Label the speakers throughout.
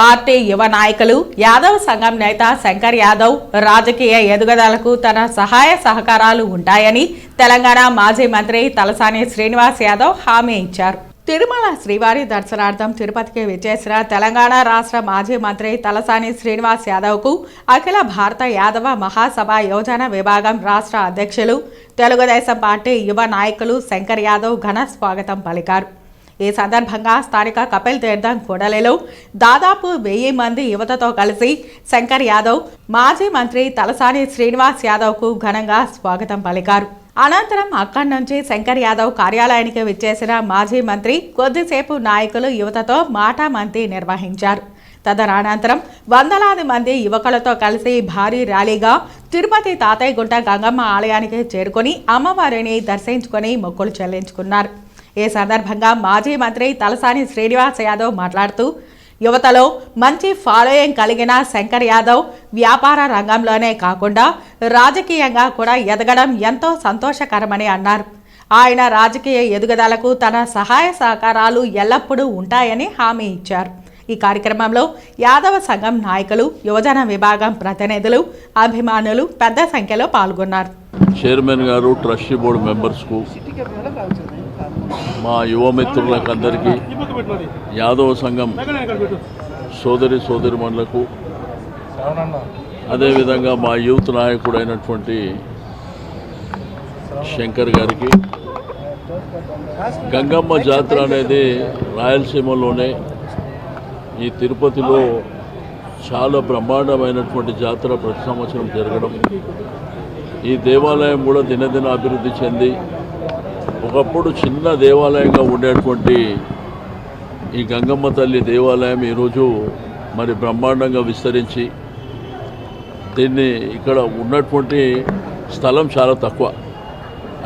Speaker 1: Party యువ నాయకులు యాదవ్ సంఘం నేత శంకర్ యాదవ్ రాజకీయ ఎదుగుదలకు తన సహాయ సహకారాలు ఉంటాయని తెలంగాణ మాజీ మంత్రి తలసాని శ్రీనివాస్ యాదవ్ హామీ ఇచ్చారు. తిరుమల శ్రీవారి దర్శనార్థం తిరుపతికి విచ్చేసిన తెలంగాణ రాష్ట్ర మాజీ మంత్రి తలసాని శ్రీనివాస్ యాదవ్కు అఖిల భారత యాదవ మహాసభ యోజన విభాగం రాష్ట్ర అధ్యక్షులు తెలుగుదేశం పార్టీ యువ నాయకులు శంకర్ యాదవ్ ఘన స్వాగతం పలికారు. ఈ సందర్భంగా స్థానిక కపిల్ తీర్థం కూడలిలో దాదాపు వెయ్యి మంది యువతతో కలిసి శంకర్ యాదవ్ మాజీ మంత్రి తలసాని శ్రీనివాస్ యాదవ్కు ఘనంగా స్వాగతం పలికారు. అనంతరం అక్కడి నుంచి శంకర్ యాదవ్ కార్యాలయానికి విచ్చేసిన మాజీ మంత్రి కొద్దిసేపు నాయకులు యువతతో మాటామంతి నిర్వహించారు. తదనంతరం వందలాది మంది యువకులతో కలిసి భారీ ర్యాలీగా తిరుపతి తాతయ్యగుంట గంగమ్మ ఆలయానికి చేరుకొని అమ్మవారిని దర్శించుకొని మొక్కులు చెల్లించుకున్నారు. ఈ సందర్భంగా మాజీ మంత్రి తలసాని శ్రీనివాస్ యాదవ్ మాట్లాడుతూ యువతలో మంచి ఫాలోయింగ్ కలిగిన శంకర్ యాదవ్ వ్యాపార రంగంలోనే కాకుండా రాజకీయంగా కూడా ఎదగడం ఎంతో సంతోషకరమని అన్నారు. ఆయన రాజకీయ ఎదుగుదలకు తన సహాయ సహకారాలు ఎల్లప్పుడూ ఉంటాయని హామీ ఇచ్చారు. ఈ కార్యక్రమంలో యాదవ సంఘం నాయకులు యువజన విభాగం ప్రతినిధులు అభిమానులు పెద్ద సంఖ్యలో పాల్గొన్నారు.
Speaker 2: చైర్మన్ గారు ట్రస్టీ బోర్డు మెంబర్స్కు మా యువ మిత్రులకు అందరికీ యాదవ సంఘం సోదరి సోదరిమణులకు అదేవిధంగా మా యూత్ నాయకుడైనటువంటి శంకర్ గారికి గంగమ్మ జాతర అనేది రాయలసీమలోనే ఈ తిరుపతిలో చాలా బ్రహ్మాండమైనటువంటి జాతర ప్రతి సంవత్సరం జరగడం. ఈ దేవాలయం కూడా దినదిన అభివృద్ధి చెంది ఒకప్పుడు చిన్న దేవాలయంగా ఉండేటువంటి ఈ గంగమ్మ తల్లి దేవాలయం ఈరోజు మరి బ్రహ్మాండంగా విస్తరించి దీన్ని ఇక్కడ ఉన్నటువంటి స్థలం చాలా తక్కువ.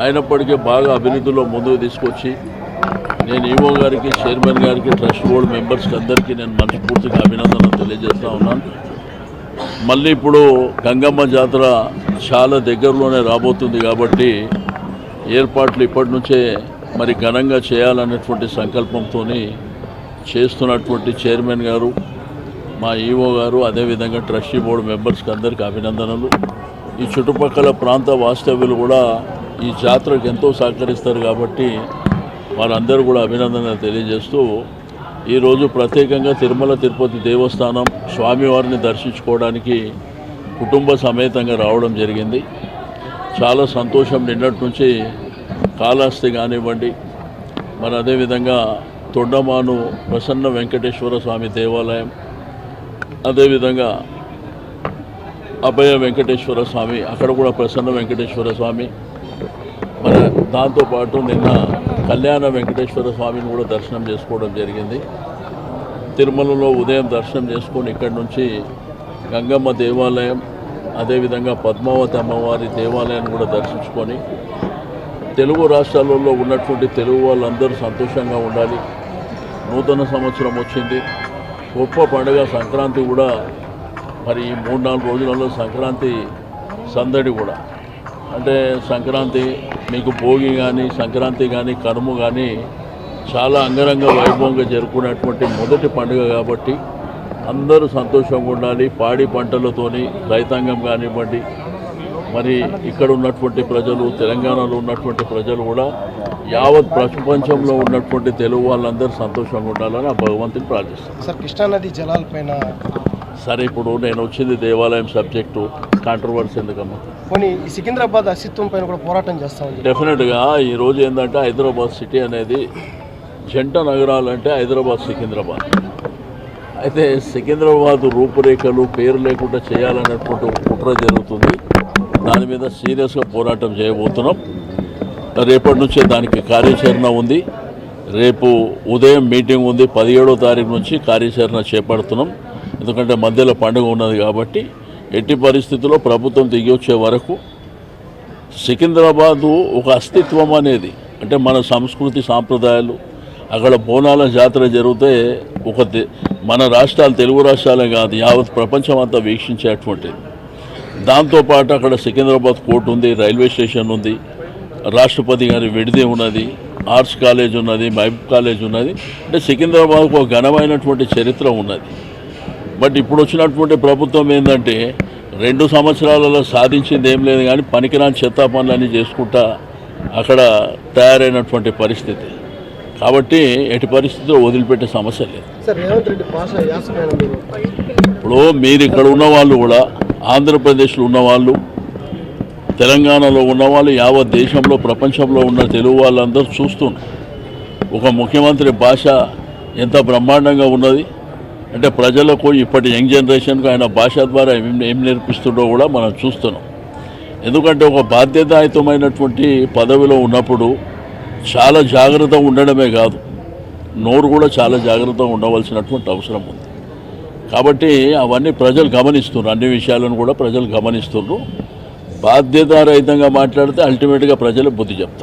Speaker 2: అయినప్పటికీ బాగా అభివృద్ధిలో ముందుకు తీసుకొచ్చి నేను ఈవో గారికి చైర్మన్ గారికి ట్రస్ట్ బోర్డు మెంబర్స్కి అందరికీ నేను మనస్ఫూర్తిగా అభినందనలు తెలియజేస్తూ ఉన్నాను. మళ్ళీ ఇప్పుడు గంగమ్మ జాతర చాలా దగ్గరలోనే రాబోతుంది కాబట్టి ఏర్పాట్లు ఇప్పటి నుంచే మరి ఘనంగా చేయాలనేటువంటి సంకల్పంతో చేస్తున్నటువంటి చైర్మన్ గారు మా ఈఓ గారు అదేవిధంగా ట్రస్టీ బోర్డు మెంబర్స్కి అందరికీ అభినందనలు. ఈ చుట్టుపక్కల ప్రాంత వాస్తవ్యులు కూడా ఈ జాతరకు ఎంతో సహకరిస్తారు కాబట్టి వారందరూ కూడా అభినందనలు తెలియజేస్తూ ఈరోజు ప్రత్యేకంగా తిరుమల తిరుపతి దేవస్థానం స్వామివారిని దర్శించుకోవడానికి కుటుంబ సమేతంగా రావడం జరిగింది. చాలా సంతోషం నిన్నటి నుంచి. కాళహస్తి కానివ్వండి. మరి అదేవిధంగా తొండమాను ప్రసన్న వెంకటేశ్వర స్వామి దేవాలయం. అదేవిధంగా అభయ వెంకటేశ్వర స్వామి అక్కడ కూడా ప్రసన్న వెంకటేశ్వర స్వామి. మరి దాంతోపాటు నిన్న కళ్యాణ వెంకటేశ్వర స్వామిని కూడా దర్శనం చేసుకోవడం జరిగింది. తిరుమలలో ఉదయం దర్శనం చేసుకొని ఇక్కడి నుంచి గంగమ్మ దేవాలయం అదేవిధంగా పద్మావతి అమ్మవారి దేవాలయాన్ని కూడా దర్శించుకొని తెలుగు రాష్ట్రాలలో ఉన్నటువంటి తెలుగు వాళ్ళందరూ సంతోషంగా ఉండాలి. నూతన సంవత్సరం వచ్చింది. గొప్ప పండుగ సంక్రాంతి కూడా మరి ఈ మూడు నాలుగు రోజులలో సంక్రాంతి సందడి కూడా. అంటే సంక్రాంతి మీకు భోగి కానీ సంక్రాంతి కానీ కనుము కానీ చాలా అంగరంగ వైభవంగా జరుపుకునేటువంటి మొదటి పండుగ కాబట్టి అందరూ సంతోషంగా ఉండాలి. పాడి పంటలతోని రైతాంగం కానివ్వండి మరి ఇక్కడ ఉన్నటువంటి ప్రజలు తెలంగాణలో ఉన్నటువంటి ప్రజలు కూడా యావత్ ప్రపంచంలో ఉన్నటువంటి తెలుగు వాళ్ళందరూ సంతోషంగా ఉండాలని ఆ భగవంతుని ప్రార్థిస్తాను
Speaker 3: సార్ కృష్ణానది జలాలపైన
Speaker 2: సరే ఇప్పుడు నేను వచ్చింది దేవాలయం సబ్జెక్టు కాంట్రవర్సీ ఎందుకమ్మా?
Speaker 3: కొన్ని సికింద్రాబాద్ అస్తిత్వం పైన కూడా పోరాటం చెప్పి
Speaker 2: డెఫినెట్గా ఈరోజు ఏంటంటే హైదరాబాద్ సిటీ అనేది జంట నగరాలంటే హైదరాబాద్ సికింద్రాబాద్. అయితే సికింద్రాబాద్ రూపురేఖలు పేరు లేకుండా చేయాలనేటువంటి కుట్ర జరుగుతుంది. దాని మీద సీరియస్గా పోరాటం చేయబోతున్నాం. రేపటి నుంచే దానికి కార్యాచరణ ఉంది. రేపు ఉదయం మీటింగ్ ఉంది. పదిహేడో తారీఖు నుంచి కార్యాచరణ చేపడుతున్నాం. ఎందుకంటే మధ్యలో పండుగ ఉన్నది కాబట్టి ఎట్టి పరిస్థితుల్లో ప్రభుత్వం దిగి వచ్చే వరకు సికింద్రాబాదు ఒక అస్తిత్వం అనేది అంటే మన సంస్కృతి సాంప్రదాయాలు అక్కడ బోనాల జాతర జరిగితే ఒక దే- మన రాష్ట్రాలు తెలుగు రాష్ట్రాలే కాదు యావత్ ప్రపంచం అంతా వీక్షించేటువంటిది దాంతోపాటు అక్కడ సికింద్రాబాద్ కోర్టు ఉంది రైల్వే స్టేషన్ ఉంది రాష్ట్రపతి గారి విడిది ఉన్నది ఆర్ట్స్ కాలేజ్ ఉన్నది మహబూబ్ కాలేజ్ ఉన్నది అంటే సికింద్రాబాద్కు ఒక ఘనమైనటువంటి చరిత్ర ఉన్నది. బట్ ఇప్పుడు వచ్చినటువంటి ప్రభుత్వం ఏంటంటే రెండు సంవత్సరాలలో సాధించింది ఏం లేదు కానీ పనికిరాని చెత్త పనులన్నీ చేసుకుంటా అక్కడ తయారైనటువంటి పరిస్థితి. కాబట్టి ఎటు పరిస్థితిలో వదిలిపెట్టే సమస్య లేదు. ఇప్పుడు మీరు ఇక్కడ ఉన్న వాళ్ళు కూడా ఆంధ్రప్రదేశ్లో ఉన్నవాళ్ళు తెలంగాణలో ఉన్నవాళ్ళు యావత్ దేశంలో ప్రపంచంలో ఉన్న తెలుగు వాళ్ళందరూ చూస్తున్నారు. ఒక ముఖ్యమంత్రి భాష ఎంత బ్రహ్మాండంగా ఉన్నది అంటే ప్రజలకు ఇప్పటి యంగ్ జనరేషన్కు ఆయన భాష ద్వారా ఏం ఏం నేర్పిస్తుండో కూడా మనం చూస్తున్నాం. ఎందుకంటే ఒక బాధ్యతాయుతమైనటువంటి పదవిలో ఉన్నప్పుడు చాలా జాగ్రత్తగా ఉండడమే కాదు. నోరు కూడా చాలా జాగ్రత్తగా ఉండవలసినటువంటి అవసరం ఉంది. కాబట్టి అవన్నీ ప్రజలు గమనిస్తున్నారు. అన్ని విషయాలను కూడా ప్రజలు గమనిస్తున్నారు. బాధ్యతారహితంగా మాట్లాడితే అల్టిమేట్గా ప్రజలు బుద్ధి చెప్తారు.